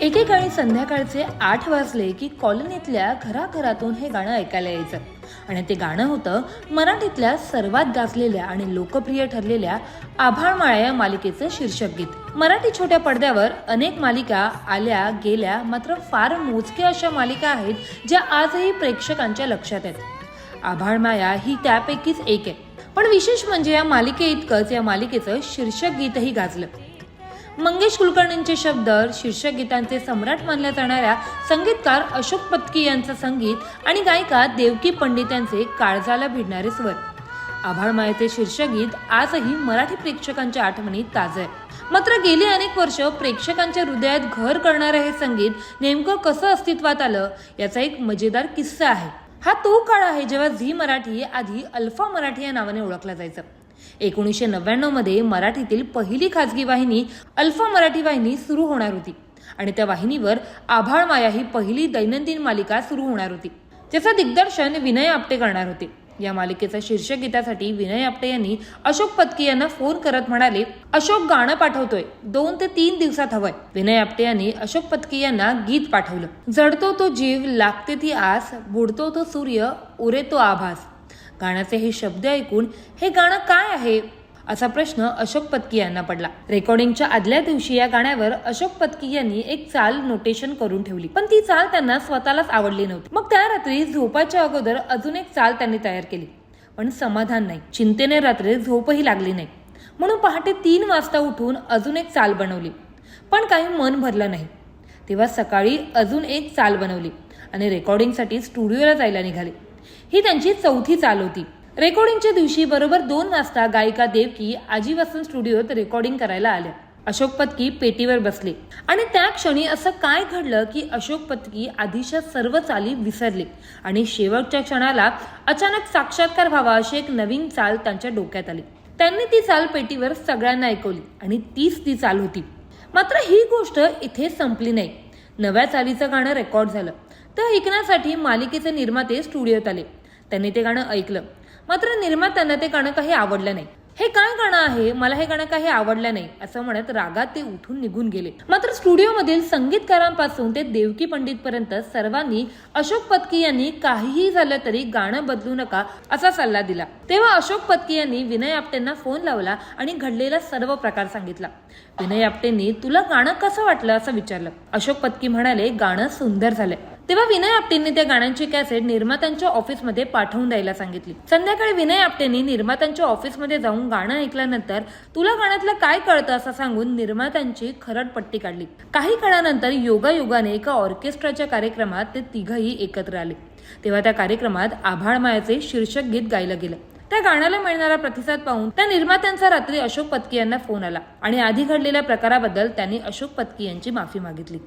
एकेकाळी संध्याकाळचे आठ वाजले की कॉलनीतल्या घराघरातून हे गाणं ऐकायला यायचं. आणि ते गाणं होतं मराठीतल्या सर्वात गाजलेल्या आणि लोकप्रिय ठरलेल्या आभाळमाळा या मालिकेचं शीर्षक गीत. मराठी छोट्या पडद्यावर अनेक मालिका आल्या गेल्या मात्र फार मोजक्या अशा मालिका आहेत ज्या आजही प्रेक्षकांच्या लक्षात आहेत. आभाळमाया ही त्यापैकीच एक आहे. पण विशेष म्हणजे या मालिके इतकंच या मालिकेचं शीर्षक गीतही गाजलं. मंगेश कुलकर्णींचे शब्द शीर्षक गीतांचे सम्राट मानल्या जाणाऱ्या संगीतकार अशोक पत्की यांचं संगीत आणि गायिका देवकी पंडित यांचे काळजाला भिडणारे स्वर. आभाळमायेचे शीर्षक गीत आजही मराठी प्रेक्षकांच्या आठवणीत ताजं आहे. मात्र गेली अनेक वर्ष प्रेक्षकांच्या हृदयात घर करणारं हे संगीत नेमकं कसं अस्तित्वात आलं याचा एक मजेदार किस्सा आहे. हा तो काळ आहे जेव्हा झी मराठी आधी अल्फा मराठी या नावाने ओळखला जायचं. एकोणीसशे नव्याण्णवमध्ये मराठीतील पहिली खाजगी वाहिनी अल्फा मराठी वाहिनी सुरू होणार होती. आणि त्या वाहिनीवर आभाळ माया ही पहिली दैनंदिन मालिका सुरू होणार होती ज्याचं दिग्दर्शन विनय आपटे करणार होते. या मालिकेच्या शीर्षक गीतासाठी विनय आपटे यांनी अशोक पत्की यांना फोन करत म्हणाले अशोक गाणं पाठवतोय. दोन ते तीन दिवसात हवंय. विनय आपटे यांनी अशोक पत्की यांना गीत पाठवलं. जडतो तो जीव लागते ती आस बुडतो तो सूर्य उरे तो आभास. गाण्याचे हे शब्द ऐकून हे गाणं काय आहे असा प्रश्न अशोक पत्की यांना पडला. रेकॉर्डिंगच्या आदल्या दिवशी या गाण्यावर अशोक पत्की यांनी एक चाल नोटेशन करून ठेवली. पण ती चाल त्यांना स्वतःलाच आवडली नव्हती. मग त्या रात्री झोपाच्या अगोदर अजून एक चाल त्यांनी तयार केली. पण समाधान नाही. चिंतेने रात्री झोपही लागली नाही. म्हणून पहाटे तीन वाजता उठून अजून एक चाल बनवली. पण काही मन भरलं नाही. तेव्हा सकाळी अजून एक चाल बनवली आणि रेकॉर्डिंगसाठी स्टुडिओला जायला निघाली. ही त्यांची चौथी चाल होती. रेकॉर्डिंगच्या दिवशी बरोबर दोन वाजता गायिका देवकी आजी वसंत स्टुडिओत रेकॉर्डिंग करायला आल्या. अशोक पत्की पेटीवर बसले. आणि त्या क्षणी असं काय घडलं की अशोक पत्की आधीच्या सर्व चाली विसरले. आणि शेवटच्या क्षणाला अचानक साक्षात्कार व्हावा अशी एक नवीन चाल त्यांच्या डोक्यात आली. त्यांनी ती चाल पेटीवर सगळ्यांना ऐकवली आणि तीच ती चाल होती. मात्र ही गोष्ट इथे संपली नाही. नव्या चालीचं गाणं रेकॉर्ड झालं. तर ऐकण्यासाठी मालिकेचे निर्माते स्टुडिओत आले. त्यांनी ते गाणं ऐकलं. मात्र निर्मात्यांना ते गाणं काही आवडलं नाही. हे काय गाणं आहे? मला हे गाणं काही आवडलं नाही. असं म्हणत रागात ते उठून निघून गेले. मात्र स्टुडिओमधील संगीतकारांपासून ते देवकी पंडित पर्यंत सर्वांनी अशोक पत्की यांनी काहीही झालं तरी गाणं बदलू नका असा सल्ला दिला. तेव्हा अशोक पत्की यांनी विनय आपटेंना फोन लावला आणि घडलेला सर्व प्रकार सांगितला. विनय आपटेंनी तुला गाणं कसं वाटलं? असं विचारलं. अशोक पत्की म्हणाले गाणं सुंदर झालंय. तेव्हा विनय आपटेंनी त्या गाण्यांची कॅसेट निर्मात्यांच्या ऑफिसमध्ये पाठवून द्यायला सांगितली. संध्याकाळी विनय आपटेंनी निर्मात्यांच्या ऑफिसमध्ये जाऊन गाणं ऐकल्यानंतर तुला गाण्यातलं काय कळतं असं सांगून निर्मात्यांची खरडपट्टी काढली. काही काळानंतर योगायोगाने एका ऑर्केस्ट्राच्या कार्यक्रमात ते तिघही एकत्र आले. तेव्हा त्या कार्यक्रमात आभाळ मायाचे शीर्षक गीत गायलं गेलं. त्या गाण्याला मिळणारा प्रतिसाद पाहून त्या निर्मात्यांचा रात्री अशोक पत्की यांना फोन आला आणि आधी घडलेल्या प्रकाराबद्दल त्यांनी अशोक पत्की यांची माफी मागितली.